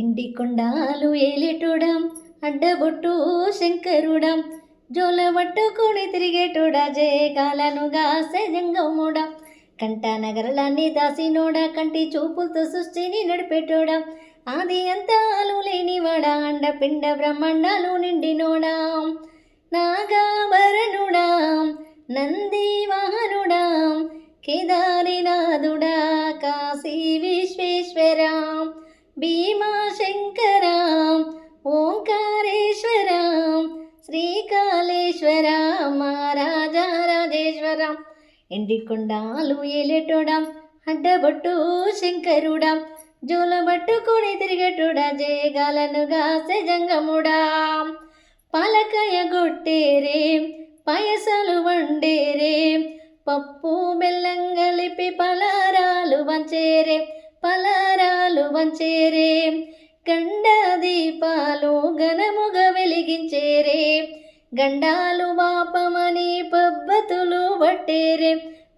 ఇండి కొండాలు ఏలేటోడా అడ్డబొట్టు శంకరుడా జోల పట్టుకొని తిరిగేటోడా జయకాలను గాసే జంగముడా. కంట నగరలాన్ని దాసినోడా కంటి చూపులతో సృష్టిని నడిపేటోడా ఆది అంతాలు లేనివాడా అండ పిండ బ్రహ్మాండాలు నిండినోడా. నాగాభరణుడా నంది వాహనుడా శ్రీకాళేశ్వర మహారాజా రాజేశ్వర ఎండికొండాలు ఏలేటోడా అడ్డబొట్టు శంకరుడా జోల పట్టుకొని తిరిగేటోడా జయగాలను గాసే జంగముడా. పలకయ గొట్టేరే పయసలు వండేరే పప్పు బెల్లం కలిపి పలారాలు వంచేరే పలారాలు వంచేరే. కండ దీపాలు ఘనముగ వెలిగించే గండాలు పాపమని పబ్బతులు వట్టేరే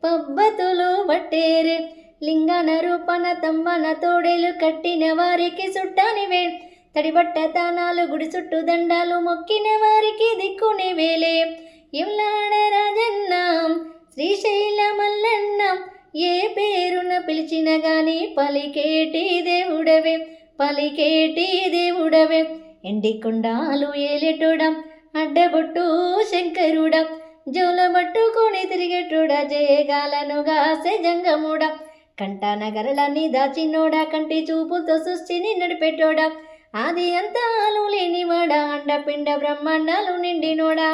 పబ్బతులు వట్టేరే. లింగన రూపన తమ్మన తోడేలు కట్టిన వారికి చుట్టానివే తడిబట్ట తానాలు గుడి చుట్టూ దండాలు మొక్కిన వారికి దిక్కుని వేలే. ఇవ్లాడ రాజన్న శ్రీశైల మల్లన్న ఏ పేరున పిలిచిన గాని పలికేటి దేవుడవే పలికేటి దేవుడవే. ఎండి కొండాలు ఏలేటోడా అడ్డబొట్టు శంకరుడా జోలబట్టు పట్టుకొని తిరిగేటోడా జయగాలను గాసే జంగముడా. కంట నగరలన్నీ దాచినోడా కంటి చూపులతో సృష్టిని నడిపెట్టోడా. ఆది అంతాలు లేనివాడా అండపిండ బ్రహ్మాండాలు నిండినోడా.